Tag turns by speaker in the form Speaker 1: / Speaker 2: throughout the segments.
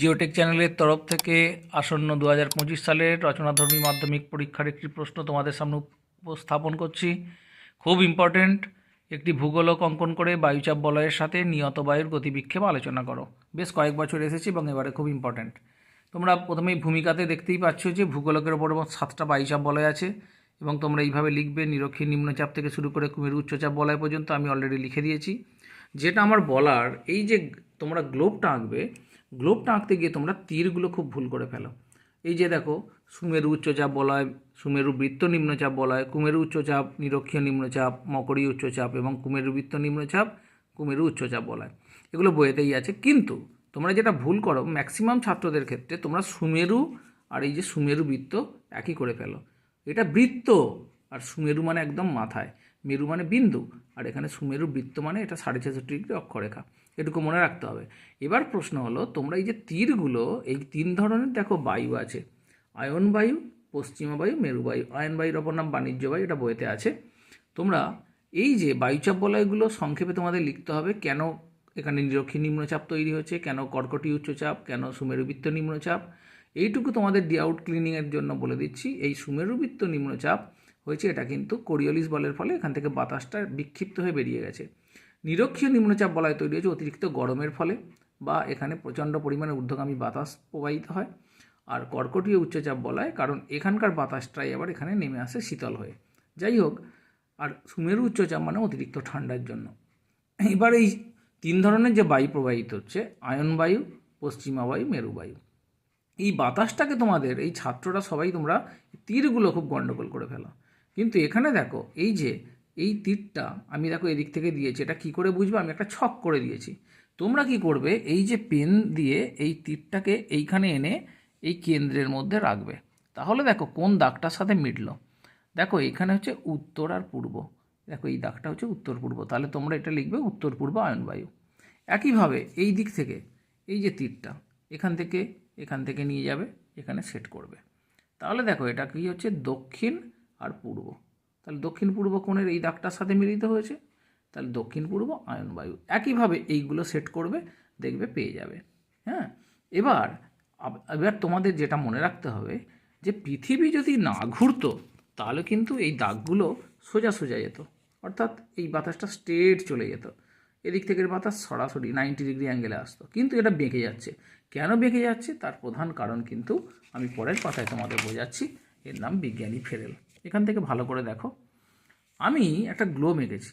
Speaker 1: Geotech চ্যানেলের তরফ থেকে আসন্ন দু হাজার পঁচিশ সালের রচনাধর্মী মাধ্যমিক পরীক্ষার একটি প্রশ্ন তোমাদের সামনে উপস্থাপন করছি। খুব ইম্পর্ট্যান্ট একটি ভূগোলক অঙ্কন করে বায়ুচাপ বলয়ের সাথে নিয়ত বায়ুর গতিবিক্ষেপ আলোচনা করো। বেশ কয়েক বছর এসেছি এবং এবারে খুব ইম্পর্ট্যান্ট তোমরা প্রথমেই ভূমিকাতে দেখতেই পাচ্ছ যে ভূগোলকের ওপর সাতটা বায়ুচাপ বলয় আছে এবং তোমরা এইভাবে লিখবে নিরক্ষী নিম্নচাপ থেকে শুরু করে কুমির উচ্চচাপ বলয় পর্যন্ত আমি অলরেডি লিখে দিয়েছি। যেটা আমার বলার, এই যে তোমরা গ্লোবটা আঁকবে গ্লোবটা আঁকতে গিয়ে তোমরা তীরগুলো খুব ভুল করে ফেলো। এই যে দেখো, সুমেরু উচ্চচাপ বলয় সুমেরু বৃত্ত নিম্নচাপ বলয় কুমেরু উচ্চচাপ নিরক্ষীয় নিম্নচাপ মকরী উচ্চচাপ এবং কুমেরু বৃত্ত নিম্নচাপ, কুমেরু উচ্চচাপ বলয় এগুলো বইয়েতেই আছে। কিন্তু তোমরা যেটা ভুল করো ম্যাক্সিমাম ছাত্রদের ক্ষেত্রে তোমরা সুমেরু আর এই যে সুমেরু বৃত্ত একই করে ফেলো। এটা বৃত্ত, আর সুমেরু মানে একদম মাথায়। মেরু মানে বিন্দু, আর এখানে সুমেরু বৃত্ত মানে এটা সাড়ে ছেষট্টি ডিগ্রি অক্ষরেখা। এটুকু মনে রাখতে হবে। এবার প্রশ্ন হলো, তোমরা এই যে তীরগুলো, এই তিন ধরনের দেখো বায়ু আছে। আয়ন বায়ু, পশ্চিমা বায়ু, মেরু বায়ু। আয়ন বায়ুর অপর নাম বাণিজ্য বায়ু, এটা বইতে আছে। তোমরা এই যে বায়ুচাপ বলয়গুলো সংক্ষেপে তোমাদের লিখতে হবে, কেন এখানে নিরক্ষী নিম্নচাপ তৈরি হয়েছে কেন কর্কটি উচ্চচাপ, কেন সুমেরুবৃত্ত নিম্নচাপ, এইটুকু তোমাদের ডি আউট ক্লিনিংয়ের জন্য বলে দিচ্ছি। এই সুমেরুবৃত্ত নিম্নচাপ হয়েছে, এটা কিন্তু কোরিওলিস বলের ফলে এখান থেকে বাতাসটা বিক্ষিপ্ত হয়ে বেরিয়ে গেছে। নিরক্ষীয় নিম্নচাপ বলয় তৈরি হয়েছে অতিরিক্ত গরমের ফলে বা এখানে প্রচণ্ড পরিমাণে ঊর্ধ্বগামী বাতাস প্রবাহিত হয় আর কর্কটীয় উচ্চচাপ বলয়, কারণ এখানকার বাতাসটাই আবার এখানে নেমে আসে শীতল হয়ে। যাই হোক, আর সুমেরু উচ্চচাপ মানে অতিরিক্ত ঠান্ডার জন্য। এবার এই তিন ধরনের যে বায়ু প্রবাহিত হচ্ছে, আয়ন বায়ু, পশ্চিমা বায়ু, মেরু বায়ু। এই বাতাসটাকে তোমাদের, এই ছাত্ররা সবাই তোমরা তীরগুলো খুব গণ্ডগোল করে ফেলো। কিন্তু এখানে দেখো, এই যে এই তীরটা আমি দেখো এদিক থেকে দিয়েছি, এটা কি করে বুঝব? আমি একটা ছক করে দিয়েছি। তোমরা কি করবে? এই যে পেন দিয়ে এই তীরটাকে এইখানে এনে এই কেন্দ্রের মধ্যে রাখবে। তাহলে দেখো কোন দাগটার সাথে মিটল? দেখো এখানে হচ্ছে উত্তর আর পূর্ব। দেখো এই দাগটা হচ্ছে উত্তর পূর্ব। তাহলে তোমরা এটা লিখবে উত্তর পূর্ব আয়নবায়ু। একইভাবে এই দিক থেকে এই যে তীরটা, এখান থেকে এখান থেকে নিয়ে যাবে, এখানে সেট করবে। তাহলে দেখো এটা কি হচ্ছে? দক্ষিণ আর পূর্ব। তাহলে দক্ষিণ পূর্ব কোণের এই দাগটার সাথে মিলিত হয়েছে, তাহলে দক্ষিণ পূর্ব আয়নবায়ু একইভাবে এইগুলো সেট করবে, দেখবে পেয়ে যাবে। হ্যাঁ? এবার এবার তোমাদের যেটা মনে রাখতে হবে, যে পৃথিবী যদি না ঘুরতো, তাহলে কিন্তু এই দাগগুলো সোজা সোজা যেত। অর্থাৎ এই বাতাসটা স্ট্রেট চলে যেত। এদিক থেকে বাতাস সরাসরি নাইনটি ডিগ্রি অ্যাঙ্গেলে আসতো। কিন্তু এটা বেঁকে যাচ্ছে। কেন বেঁকে যাচ্ছে? তার প্রধান কারণ কিন্তু আমি পরের কথায় তোমাদের বোঝাচ্ছি। এর নাম বিজ্ঞানী ফেরেল। এখান থেকে ভালো করে দেখো। আমি একটা গ্লোব এঁকেছি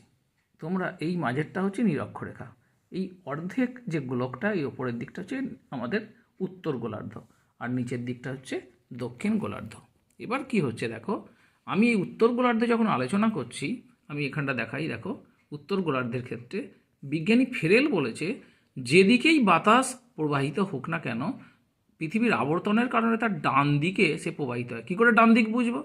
Speaker 1: তোমরা এই মাঝেরটা হচ্ছে নিরক্ষরেখা। এই অর্ধেক যে গোলকটা, এই ওপরের দিকটা হচ্ছে আমাদের উত্তর গোলার্ধ আর নিচের দিকটা হচ্ছে দক্ষিণ গোলার্ধ। এবার কি হচ্ছে দেখো, আমি এই উত্তর গোলার্ধে যখন আলোচনা করছি, আমি এখানটা দেখাই দেখো, উত্তর গোলার্ধের ক্ষেত্রে বিজ্ঞানী ফেরেল বলেছে, যেদিকেই বাতাস প্রবাহিত হোক না কেন, পৃথিবীর আবর্তনের কারণে তার ডান দিকে সে প্রবাহিত হয়। কী করে ডান দিক বুঝব?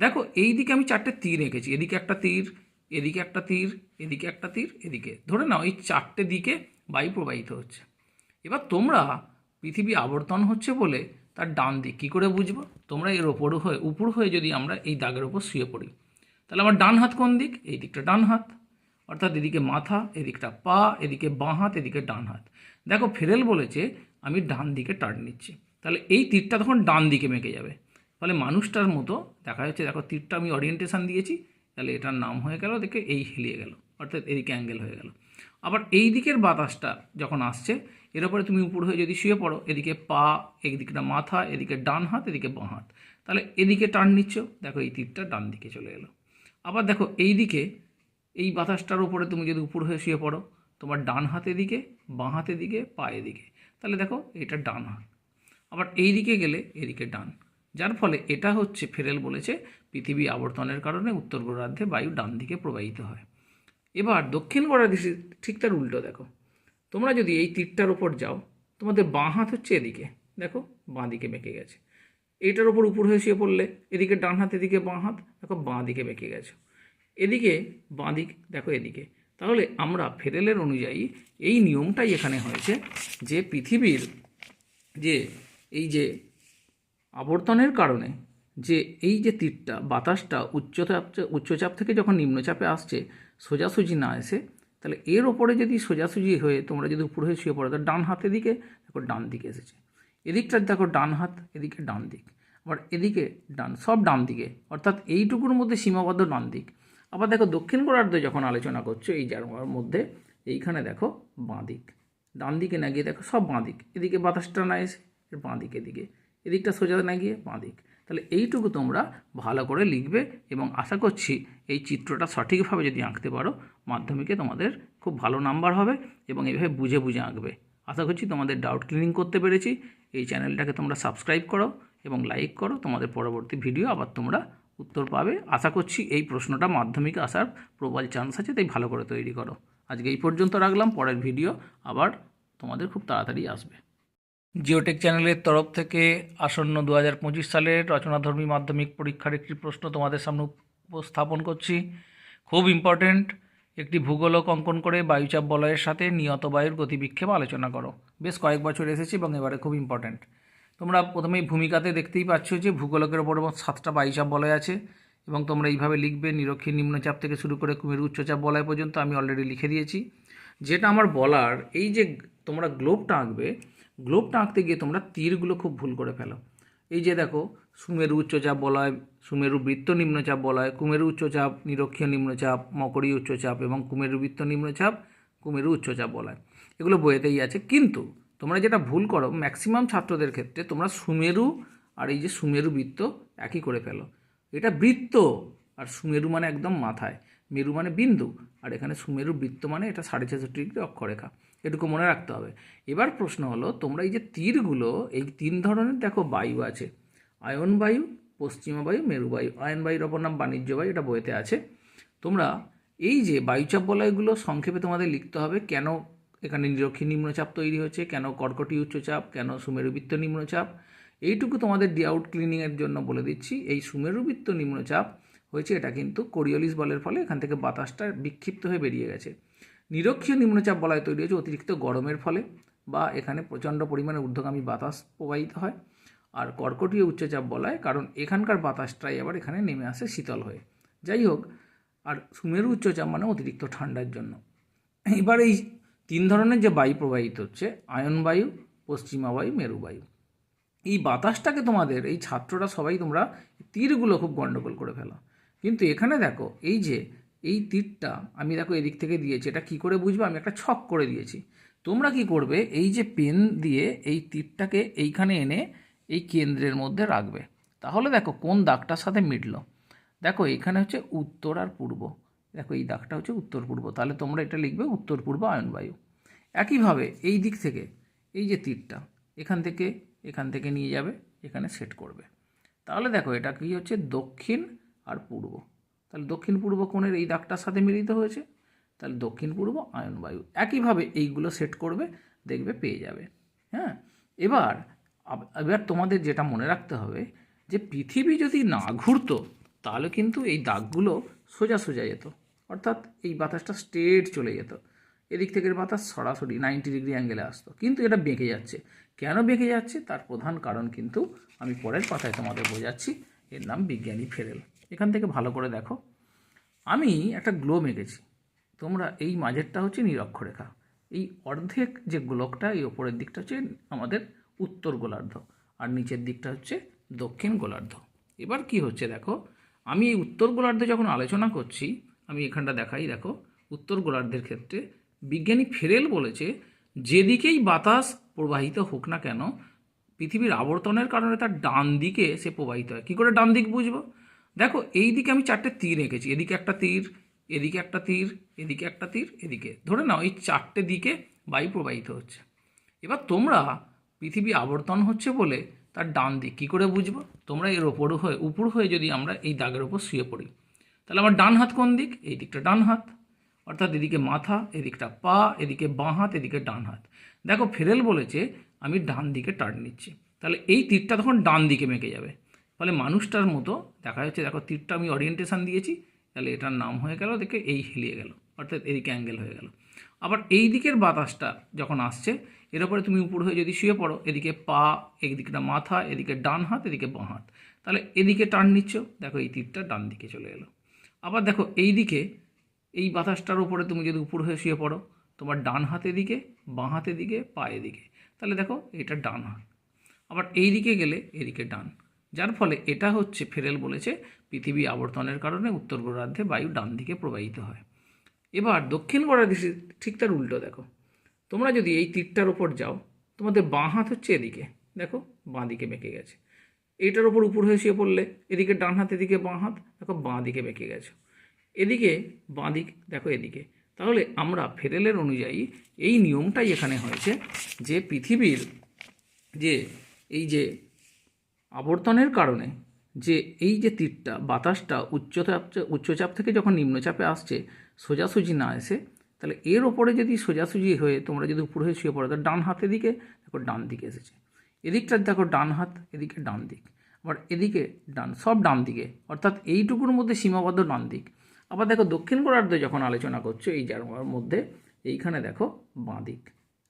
Speaker 1: দেখো এই দিকে আমি চারটে তীর এঁকেছি। এদিকে একটা তীর, এদিকে একটা তীর, এদিকে একটা তীর, এদিকে। ধরে নাও, এই চারটে দিকে বায়ু প্রবাহিত হচ্ছে। এবার তোমরা পৃথিবী আবর্তন হচ্ছে বলে তার ডান দিক কী করে বুঝব? তোমরা এর ওপর হয়ে, উপর হয়ে যদি আমরা এই দাগের ওপর শুয়ে পড়ি, তাহলে আমার ডান হাত কোন দিক? এই দিকটা ডান হাত। অর্থাৎ এদিকে মাথা, এদিকটা পা, এদিকে বাঁ হাত, এদিকে ডান হাত। দেখো, ফেরেল বলেছে, আমি ডান দিকে টার্ন নিচ্ছি। তাহলে এই তীরটা তখন ডান দিকে মেকে যাবে। ফলে মানুষটার মতো, দেখা যাচ্ছে দেখো তীরটা আমি অরিয়েন্টেশন দিয়েছি, তাহলে এটার নাম হয়ে গেল, দেখে এই হেলিয়ে গেল, অর্থাৎ এদিকে অ্যাঙ্গেল হয়ে গেল। আবার এই দিকের বাতাসটা যখন আসছে, এর উপরে তুমি উপর হয়ে যদি শুয়ে পড়ো, এদিকে পা, এদিকটা মাথা, এদিকে ডান হাত, এদিকে বাঁ হাত, তাহলে এদিকে টান নিচ্ছ, দেখো এই তীরটা ডান দিকে চলে এলো। আবার দেখো এই দিকে, এই বাতাসটার উপরে তুমি যদি উপর হয়ে শুয়ে পড়ো, তোমার ডান হাতে দিকে বাঁ হাতে দিকে পায়ে দিকে তাহলে দেখো এটা ডান হাত। আবার এই দিকে গেলে এদিকে ডান। যার ফলে এটা হচ্ছে ফেরেল বলেছে, পৃথিবী আবর্তনের কারণে উত্তর গোলার্ধে বায়ু ডান দিকে প্রবাহিত হয়। এবার দক্ষিণ গোলার্ধে ঠিক তার উল্টো দেখো। তোমরা যদি এই তীরটার ওপর যাও, তোমাদের বাঁ হাত হচ্ছে এদিকে। দেখো, বাঁ দিকে বেঁকে গেছে। এইটার ওপর উপর হয়ে শুয়ে পড়লে, এদিকে ডান হাত, এদিকে বাঁ হাত, দেখো, বাঁ দিকে বেঁকে গেছে। এদিকে, বাঁ দিক, দেখো, এদিকে। তাহলে আমরা ফেরেলের অনুযায়ী এই নিয়মটাই এখানে হয়েছে যে পৃথিবীর যে, এই যে আবর্তনের কারণে যে এই যে তীরটা, বাতাসটা উচ্চচাপ উচ্চচাপ থেকে যখন নিম্নচাপে আসছে, সোজাসুজি না এসে, তাহলে এর ওপরে যদি সোজাসুজি হয়ে তোমরা যদি উপর হয়ে শুয়ে পড়ো, তাহলে ডান হাতের দিকে দেখো ডান দিকে এসেছে। এদিকটা দেখো ডান হাত, এদিকে ডান দিক। আবার এদিকে ডান, সব ডান দিকে, অর্থাৎ এইটুকুর মধ্যে সীমাবদ্ধ ডান দিক। আবার দেখো দক্ষিণ গোড়ার্ধ যখন আলোচনা করছ, এই জায়গার মধ্যে, এইখানে দেখো বাঁ দিক। ডান দিকে না গিয়ে দেখো সব বাঁ দিক। এদিকে বাতাসটা না এসে বাঁ দিক, এদিকে। এদিকটা সোজা না গিয়ে বাঁ দিক। তাহলে এইটুকু তোমরা ভালো করে লিখবে এবং আশা করছি এই চিত্রটা সঠিকভাবে যদি আঁকতে পারো, মাধ্যমিকে তোমাদের খুব ভালো নাম্বার হবে এবং এইভাবে বুঝে বুঝে আঁকবে। আশা করছি তোমাদের ডাউট ক্লিনিং করতে পেরেছি। এই চ্যানেলটাকে তোমরা সাবস্ক্রাইব করো এবং লাইক করো। তোমাদের পরবর্তী ভিডিও আবার তোমরা উত্তর পাবে। আশা করছি এই প্রশ্নটা মাধ্যমিকে আসার প্রবল চান্স আছে, তাই ভালো করে তৈরি করো। আজকে এই পর্যন্ত রাখলাম। পরের ভিডিও আবার তোমাদের খুব তাড়াতাড়ি আসবে। জিওটেক চ্যানেলের তরফ থেকে আসন্ন দু হাজার পঁচিশ সালের রচনাধর্মী মাধ্যমিক পরীক্ষার একটি প্রশ্ন তোমাদের সামনে উপস্থাপন করছি। খুব ইম্পর্ট্যান্ট একটি ভূগোলক অঙ্কন করে বায়ুচাপ বলয়ের সাথে নিয়ত বায়ুর গতিবিক্ষেপ আলোচনা করো। বেশ কয়েক বছর এসেছি এবং এবারে খুব ইম্পর্ট্যান্ট তোমরা প্রথমেই ভূমিকাতে দেখতেই পাচ্ছ যে ভূগোলকের ওপর সাতটা বায়ুচাপ বলয় আছে এবং তোমরা এইভাবে লিখবে নিরক্ষীর নিম্নচাপ থেকে শুরু করে কুমির উচ্চচাপ বলয় পর্যন্ত আমি অলরেডি লিখে দিয়েছি। যেটা আমার বলার, এই যে তোমরা গ্লোবটা আঁকবে গ্লোবটা আঁকতে গিয়ে তোমরা তীরগুলো খুব ভুল করে ফেলো। এই যে দেখো, সুমেরু উচ্চচাপ বলয় সুমেরু বৃত্ত নিম্নচাপ বলয় কুমেরু উচ্চচাপ নিরক্ষীয় নিম্নচাপ, মকরী উচ্চচাপ এবং কুমেরু বৃত্ত নিম্নচাপ, কুমেরু উচ্চচাপ বলয় এগুলো বইয়েতেই আছে। কিন্তু তোমরা যেটা ভুল করো ম্যাক্সিমাম ছাত্রদের ক্ষেত্রে তোমরা সুমেরু আর এই যে সুমেরু বৃত্ত একই করে ফেলো। এটা বৃত্ত, আর সুমেরু মানে একদম মাথায়। মেরু মানে বিন্দু, আর এখানে সুমেরু বৃত্ত মানে এটা সাড়ে ছেষট্টি ডিগ্রি অক্ষরেখা। এটুকু মনে রাখতে হবে। এবার প্রশ্ন হলো, তোমরা এই যে তীরগুলো, এই তিন ধরনের দেখো বায়ু আছে। আয়ন বায়ু, পশ্চিমা বায়ু, মেরু বায়ু। আয়ন বায়ুর অপর নাম বাণিজ্য বায়ু, এটা বইতে আছে। তোমরা এই যে বায়ুচাপ বলয়গুলো সংক্ষেপে তোমাদের লিখতে হবে, কেন এখানে নিরক্ষী নিম্নচাপ তৈরি হচ্ছে, কেন কর্কটি উচ্চচাপ, কেন সুমেরুবৃত্ত নিম্নচাপ, এইটুকু তোমাদের ডি আউট ক্লিনিংয়ের জন্য বলে দিচ্ছি। এই সুমেরুবৃত্ত নিম্নচাপ হয়েছে, এটা কিন্তু কোরিওলিস বলের ফলে এখান থেকে বাতাসটা বিক্ষিপ্ত হয়ে বেরিয়ে গেছে। নিরক্ষীয় নিম্নচাপ বলয় তৈরি হয়েছে অতিরিক্ত গরমের ফলে বা এখানে প্রচণ্ড পরিমাণে ঊর্ধ্বগামী বাতাস প্রবাহিত হয় আর কর্কটীয় উচ্চচাপ বলয়, কারণ এখানকার বাতাসটাই আবার এখানে নেমে আসে শীতল হয়ে। যাই হোক, আর সুমেরু উচ্চচাপ মানে অতিরিক্ত ঠান্ডার জন্য। এবার এই তিন ধরনের যে বায়ু প্রবাহিত হচ্ছে, আয়ন বায়ু, পশ্চিমা বায়ু, মেরু বায়ু। এই বাতাসটাকে তোমাদের, এই ছাত্ররা সবাই তোমরা তীরগুলো খুব গণ্ডগোল করে ফেলো। কিন্তু এখানে দেখো, এই যে এই তীরটা আমি দেখো এদিক থেকে দিয়েছি, এটা কি করে বুঝব? আমি একটা ছক করে দিয়েছি। তোমরা কি করবে? এই যে পেন দিয়ে এই তীরটাকে এইখানে এনে এই কেন্দ্রের মধ্যে রাখবে। তাহলে দেখো কোন দাগটার সাথে মিটল? দেখো এখানে হচ্ছে উত্তর আর পূর্ব। দেখো এই দাগটা হচ্ছে উত্তর পূর্ব। তাহলে তোমরা এটা লিখবে উত্তর পূর্ব আয়নবায়ু একইভাবে এই দিক থেকে এই যে তীরটা, এখান থেকে এখান থেকে নিয়ে যাবে, এখানে সেট করবে। তাহলে দেখো এটা কি হচ্ছে? দক্ষিণ আর পূর্ব। তাহলে দক্ষিণ পূর্ব কোণের এই দাগটার সাথে মিলিত হয়েছে, তাহলে দক্ষিণ পূর্ব আয়নবায়ু একইভাবে এইগুলো সেট করবে, দেখবে পেয়ে যাবে। হ্যাঁ? এবার এবার তোমাদের যেটা মনে রাখতে হবে, যে পৃথিবী যদি না ঘুরতো, তাহলে কিন্তু এই দাগগুলো সোজা সোজা যেত। অর্থাৎ এই বাতাসটা স্ট্রেট চলে যেত। এদিক থেকে বাতাস সরাসরি নাইনটি ডিগ্রি অ্যাঙ্গেলে আসতো। কিন্তু এটা বেঁকে যাচ্ছে। কেন বেঁকে যাচ্ছে? তার প্রধান কারণ কিন্তু আমি পরের কথায় তোমাদের বোঝাচ্ছি। এর নাম বিজ্ঞানী ফেরেল। এখান থেকে ভালো করে দেখো। আমি একটা গ্লোব এঁকেছি তোমরা এই মাঝেরটা হচ্ছে নিরক্ষরেখা। এই অর্ধেক যে গোলকটা, এই ওপরের দিকটা হচ্ছে আমাদের উত্তর গোলার্ধ আর নিচের দিকটা হচ্ছে দক্ষিণ গোলার্ধ। এবার কি হচ্ছে দেখো, আমি এই উত্তর গোলার্ধে যখন আলোচনা করছি, আমি এখানটা দেখাই দেখো, উত্তর গোলার্ধের ক্ষেত্রে বিজ্ঞানী ফেরেল বলেছে, যেদিকেই বাতাস প্রবাহিত হোক না কেন, পৃথিবীর আবর্তনের কারণে তার ডান দিকে সে প্রবাহিত হয়। কী করে ডান দিক বুঝব? দেখো এই দিকে আমি চারটে তীর এঁকেছি। এদিকে একটা তীর, এদিকে একটা তীর, এদিকে একটা তীর, এদিকে। ধরে নাও, এই চারটে দিকে বায়ু প্রবাহিত হচ্ছে। এবার তোমরা পৃথিবী আবর্তন হচ্ছে বলে তার ডান দিক কী করে বুঝব? তোমরা এর ওপর হয়ে, উপর হয়ে যদি আমরা এই দাগের ওপর শুয়ে পড়ি, তাহলে আমার ডান হাত কোন দিক? এই দিকটা ডান হাত। অর্থাৎ এদিকে মাথা, এদিকটা পা, এদিকে বাঁ হাত, এদিকে ডান হাত। দেখো, ফেরেল বলেছে, আমি ডান দিকে টার্ন নিচ্ছি। তাহলে এই তীরটা তখন ডান দিকে মেকে যাবে। ফলে মানুষটার মতো দেখা যাচ্ছে, দেখো তীরটা আমি অরিয়েন্টেশন দিয়েছি, তাহলে এটার নাম হয়ে গেল, দেখে এই হেলিয়ে গেল, অর্থাৎ এদিকে অ্যাঙ্গেল হয়ে গেল। আবার এই দিকের বাতাসটা যখন আসছে, এর উপরে তুমি উপর হয়ে যদি শুয়ে পড়ো, এদিকে পা, এদিকটা মাথা, এদিকে ডান হাত, এদিকে বাঁ হাত, তাহলে এদিকে টার্ন নিচ্ছ, দেখো এই তীরটা ডান দিকে চলে এলো। আবার দেখো এই দিকে, এই বাতাসটার উপরে তুমি যদি উপর হয়ে শুয়ে পড়ো, তোমার ডান হাতে দিকে বাঁ হাতে দিকে পায়ে দিকে তাহলে দেখো এটা ডান হাত। আবার এই দিকে গেলে এদিকে ডান। যার ফলে এটা হচ্ছে ফেরেল বলেছে, পৃথিবী আবর্তনের কারণে উত্তর গোলার্ধে বায়ু ডান দিকে প্রবাহিত হয়। এবার দক্ষিণ গোলার্ধে ঠিক তার উল্টো দেখো। তোমরা যদি এই তীরটার ওপর যাও, তোমাদের বাঁ হাত হচ্ছে এদিকে। দেখো, বাঁ দিকে বেঁকে গেছে। এইটার ওপর উপর হয়ে শুয়ে পড়লে, এদিকে ডান হাত, এদিকে বাঁ হাত, দেখো বাঁ দিকে বেঁকে গেছে। এদিকে, বাঁ দিক, দেখো এদিকে। তাহলে আমরা ফেরেলের অনুযায়ী এই নিয়মটাই এখানে হয়েছে যে পৃথিবীর যে, এই যে আবর্তনের কারণে যে এই যে তীরটা, বাতাসটা উচ্চচাপ উচ্চচাপ থেকে যখন নিম্নচাপে আসছে, সোজাসুজি না এসে, তাহলে এর ওপরে যদি সোজাসুজি হয়ে তোমরা যদি উপর হয়ে শুয়ে পড়ো তো ডান হাতের দিকে দেখো ডান দিকে এসেছে। এদিকটার দেখো ডান হাত, এদিকে ডান দিক। আবার এদিকে ডান, সব ডান দিকে, অর্থাৎ এইটুকুর মধ্যে সীমাবদ্ধ ডান দিক। আবার দেখো দক্ষিণ গোলার্ধে যখন আলোচনা করছ, এই জায়গার মধ্যে, এইখানে দেখো বাঁ দিক।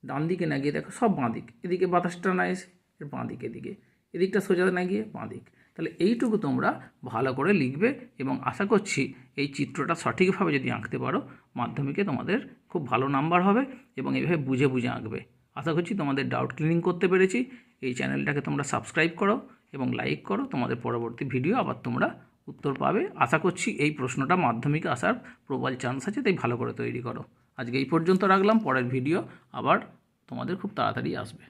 Speaker 1: ডান দিকে না গিয়ে দেখো সব বাঁ দিক। এদিকে বাতাসটা না এসে, বাঁ দিকে, এদিকে। এদিকটা সোজা না গিয়ে বাঁ দিক। তাহলে এইটুকু তোমরা ভালো করে লিখবে এবং আশা করছি এই চিত্রটা সঠিকভাবে যদি আঁকতে পারো, মাধ্যমিকে তোমাদের খুব ভালো নাম্বার হবে এবং এইভাবে বুঝে বুঝে আঁকবে। আশা করছি তোমাদের ডাউট ক্লিনিং করতে পেরেছি। এই চ্যানেলটাকে তোমরা সাবস্ক্রাইব করো এবং লাইক করো। তোমাদের পরবর্তী ভিডিও আবার তোমরা উত্তর পাবে। আশা করছি এই প্রশ্নটা মাধ্যমিকে আসার প্রবল চান্স আছে, তাই ভালো করে তৈরি করো। আজকে এই পর্যন্ত রাখলাম। পরের ভিডিও আবার তোমাদের খুব তাড়াতাড়ি আসবে।